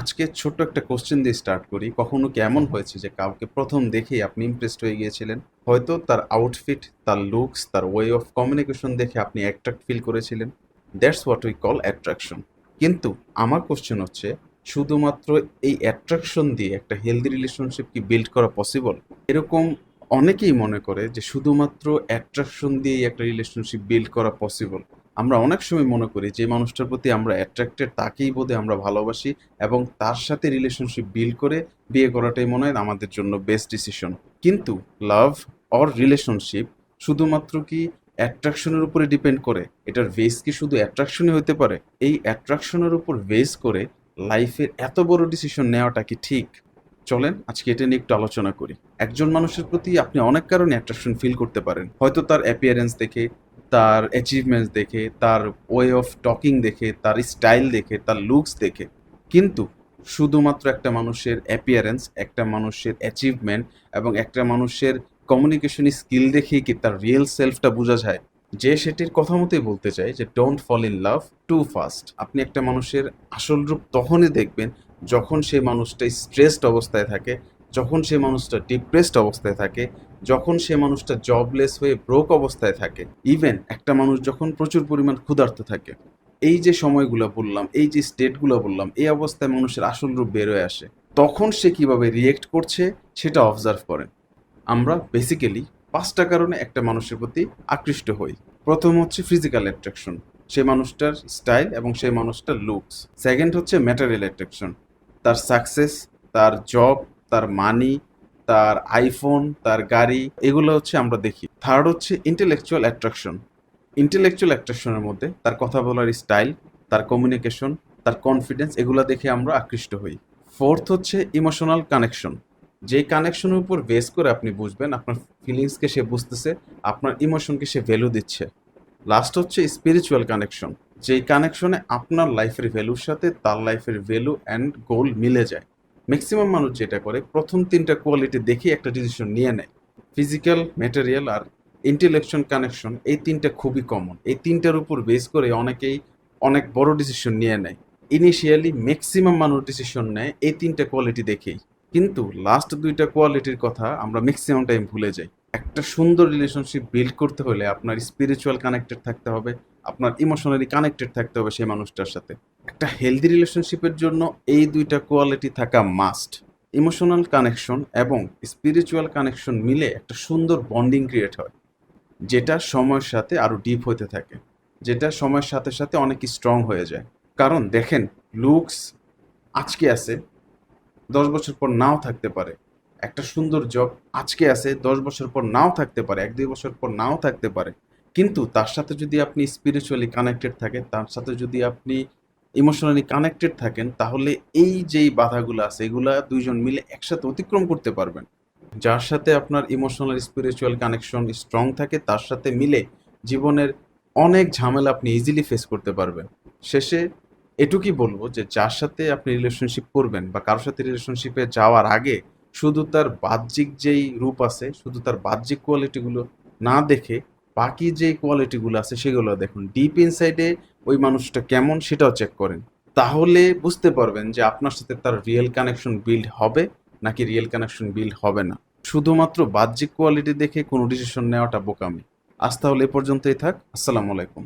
আজকে ছোট্ট একটা কোশ্চেন দিয়ে স্টার্ট করি। কখনো কি এমন হয়েছে যে কাউকে প্রথম দেখেই আপনি ইমপ্রেসড হয়ে গিয়েছিলেন? হয়তো তার আউটফিট তার লুকস তার ওয়ে অফ কমিউনিকেশন দেখে আপনি অ্যাট্রাক্ট ফিল করেছিলেন। That's what we call attraction কিন্তু আমার কোশ্চেন হচ্ছে, শুধুমাত্র এই অ্যাট্রাকশন দিয়ে একটা হেলদি রিলেশনশিপ কি বিল্ড করা পসিবল এরকম অনেকেই মনে করে যে শুধুমাত্র অ্যাট্রাকশন দিয়েই একটা রিলেশনশিপ বিল্ড করা পসিবল আমরা অনেক সময় মনে করি যে মানুষটার প্রতি আমরা অ্যাট্রাক্টেড তাকেই বোধে আমরা ভালোবাসি এবং তার সাথে রিলেশনশিপ বিল্ড করে বিয়ে করাটাই মনে হয় আমাদের জন্য বেস্ট ডিসিশন কিন্তু লাভ অর রিলেশনশিপ শুধুমাত্র কি অ্যাট্রাকশনের উপরে ডিপেন্ড করে? এটার বেস কি শুধু অ্যাট্রাকশনই হতে পারে? এই অ্যাট্রাকশনের উপর বেস করে লাইফের এত বড় ডিসিশন নেওয়াটা কি ঠিক? চলেন আজকে এটা নিয়ে একটু আলোচনা করি। একজন মানুষের প্রতি আপনি অনেক কারণে অ্যাট্রাকশন ফিল করতে পারেন। হয়তো তার অ্যাপিয়ারেন্স দেখে তার অ্যাচিভমেন্টস দেখে, তার ওয়ে অফ টকিং দেখে, তার স্টাইল দেখে, তার লুকস দেখে। কিন্তু শুধুমাত্র একটা মানুষের অ্যাপিয়ারেন্স একটা মানুষের অ্যাচিভমেন্ট এবং একটা মানুষের কমিউনিকেশন স্কিল দেখেই কি তার রিয়েল সেলফটা বোঝা যায়? যে সেটির কথা মতোই বলতে চাই যে don't fall in love too fast আপনি একটা মানুষের আসল রূপ তখনই দেখবেন যখন সেই মানুষটা স্ট্রেসড অবস্থায় থাকে, যখন সে মানুষটা ডিপ্রেসড অবস্থায় থাকে যখন সে মানুষটা জবলেস হয়ে ব্রোক অবস্থায় থাকে ইভেন একটা মানুষ যখন প্রচুর পরিমাণ ক্ষুধার্ত থাকে, এই যে সময়গুলো বললাম, এই যে স্টেটগুলো বললাম, এই অবস্থায় মানুষের আসল রূপ বেরোয় আসে, তখন সে কীভাবে রিয়েক্ট করছে সেটা অবজার্ভ করেন আমরা বেসিক্যালি পাঁচটা কারণে একটা মানুষের প্রতি আকৃষ্ট হই। প্রথম হচ্ছে ফিজিক্যাল অ্যাট্রাকশন সে মানুষটার স্টাইল এবং সেই মানুষটার লুকস সেকেন্ড হচ্ছে ম্যাটারিয়াল অ্যাট্রাকশন তার সাকসেস তার জব তার মানি তার আইফোন, তার গাড়ি, এগুলো হচ্ছে আমরা দেখি। থার্ড হচ্ছে ইন্টেলেকচুয়াল অ্যাট্রাকশন ইন্টেলেকচুয়াল অ্যাট্রাকশনের মধ্যে তার কথা বলার স্টাইল তার কমিউনিকেশন তার কনফিডেন্স এগুলো দেখে আমরা আকৃষ্ট হই। ফোর্থ হচ্ছে ইমোশনাল কানেকশন যে কানেকশনের উপর বেস করে আপনি বুঝবেন, আপনার ফিলিংসকে সে বুঝতেছে, আপনার ইমোশনকে সে ভ্যালু দিচ্ছে। লাস্ট হচ্ছে স্পিরিচুয়াল কানেকশন যেই কানেকশনে আপনার লাইফের ভ্যালুর সাথে তার লাইফের ভ্যালু অ্যান্ড গোল মিলে যায়। ম্যাক্সিমাম মানুষ যেটা করে, প্রথম তিনটা কোয়ালিটি দেখে একটা ডিসিশন নিয়ে নেয়। ফিজিক্যাল ম্যাটেরিয়াল আর ইন্টেলেকশন কানেকশন এই তিনটা খুবই কমন এই তিনটার উপর বেস করে অনেকেই অনেক বড় ডিসিশন নিয়ে নেয়। ইনিশিয়ালি ম্যাক্সিমাম মানুষ ডিসিশন নেয় এই তিনটা কোয়ালিটি দেখেই। কিন্তু লাস্ট দুইটা কোয়ালিটির কথা আমরা ম্যাক্সিমাম টাইম ভুলে যাই। একটা সুন্দর রিলেশনশিপ বিল্ড করতে হলে আপনার স্পিরিচুয়াল কানেক্টেড থাকতে হবে। আপনার ইমোশনালি কানেক্টেড থাকতে হবে সেই মানুষটার সাথে। একটা হেলদি রিলেশনশিপের জন্য এই দুইটা কোয়ালিটি থাকা মাস্ট ইমোশনাল কানেকশন এবং স্পিরিচুয়াল কানেকশন মিলে একটা সুন্দর বন্ডিং ক্রিয়েট হয়, যেটা সময়ের সাথে আরও ডিপ হতে থাকে, যেটা সময়ের সাথে সাথে অনেক স্ট্রং হয়ে যায়। কারণ দেখেন লুকস আজকে আছে, দশ বছর পর নাও থাকতে পারে। একটা সুন্দর জব আজকে আছে, দশ বছর পর নাও থাকতে পারে, এক দুই বছর পর নাও থাকতে পারে। কিন্তু তার সাথে যদি আপনি স্পিরিচুয়ালি কানেক্টেড থাকেন, তার সাথে যদি আপনি ইমোশনালি কানেক্টেড থাকেন, তাহলে এই যেই বাধাগুলো আছে, এগুলা দুইজন মিলে একসাথে অতিক্রম করতে পারবেন। যার সাথে আপনার ইমোশনাল স্পিরিচুয়াল কানেকশন স্ট্রং থাকে, তার সাথে মিলে জীবনের অনেক ঝামেলা আপনি ইজিলি ফেস করতে পারবেন। শেষে এটুকুই বলব যে, যার সাথে আপনি রিলেশনশিপ করবেন বা কারোর সাথে রিলেশনশিপে যাওয়ার আগে শুধু তার বাহ্যিক যেই রূপ আছে, শুধু তার বাহ্যিক কোয়ালিটিগুলো না দেখে বাকি যে কোয়ালিটিগুলো আছে সেগুলো দেখুন ডিপ ইনসাইডে ওই মানুষটা কেমন সেটাও চেক করেন। তাহলে বুঝতে পারবেন যে আপনার সাথে তার রিয়েল কানেকশন বিল্ড হবে নাকি রিয়েল কানেকশন বিল্ড হবে না। শুধুমাত্র বাহ্যিক কোয়ালিটি দেখে কোনো ডিসিশন নেওয়াটা বোকামি। আজ তাহলে এ পর্যন্তই থাক। আসসালামু আলাইকুম।